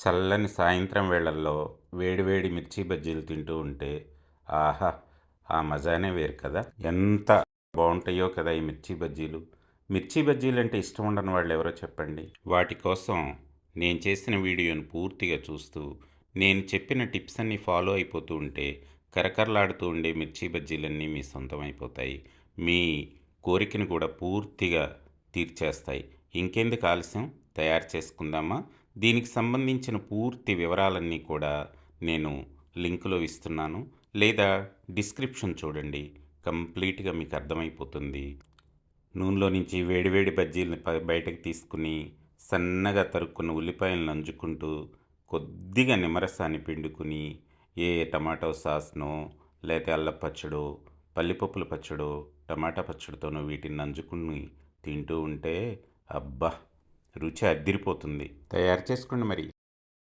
చల్లని సాయంత్రం వేళల్లో వేడివేడి మిర్చి బజ్జీలు తింటూ ఉంటే ఆహా ఆ మజానే వేరు కదా. ఎంత బాగుంటాయో కదా ఈ మిర్చి బజ్జీలు. మిర్చి బజ్జీలు అంటే ఇష్టం ఉండని వాళ్ళు ఎవరో చెప్పండి. వాటి కోసం నేను చేసిన వీడియోను పూర్తిగా చూస్తూ నేను చెప్పిన టిప్స్ అన్నీ ఫాలో అయిపోతూ ఉంటే కరకరలాడుతూ ఉండే మిర్చి బజ్జీలన్నీ మీ సొంతం అయిపోతాయి. మీ కోరికను కూడా పూర్తిగా తీర్చేస్తాయి. ఇంకెందుకు ఆలస్యం? తయారు చేసుకుందామా? దీనికి సంబంధించిన పూర్తి వివరాలన్నీ కూడా నేను లింకులో ఇస్తున్నాను. లేదా డిస్క్రిప్షన్ చూడండి. కంప్లీట్గా మీకు అర్థమైపోతుంది. నూనెలో నుంచి వేడివేడి బజ్జీలను బయటకు తీసుకుని సన్నగా తరుక్కున్న ఉల్లిపాయలను నంజుకుంటూ కొద్దిగా నిమ్మరసాన్ని పిండుకుని ఏ టమాటో సాస్నో లేకపోతే అల్ల పచ్చడో పల్లిపప్పుల పచ్చడో టమాటా పచ్చడితోనో వీటిని నంజుకుని తింటూ ఉంటే అబ్బా! రుచి అద్దిరిపోతుంది తయారు చేసుకోండి మరి.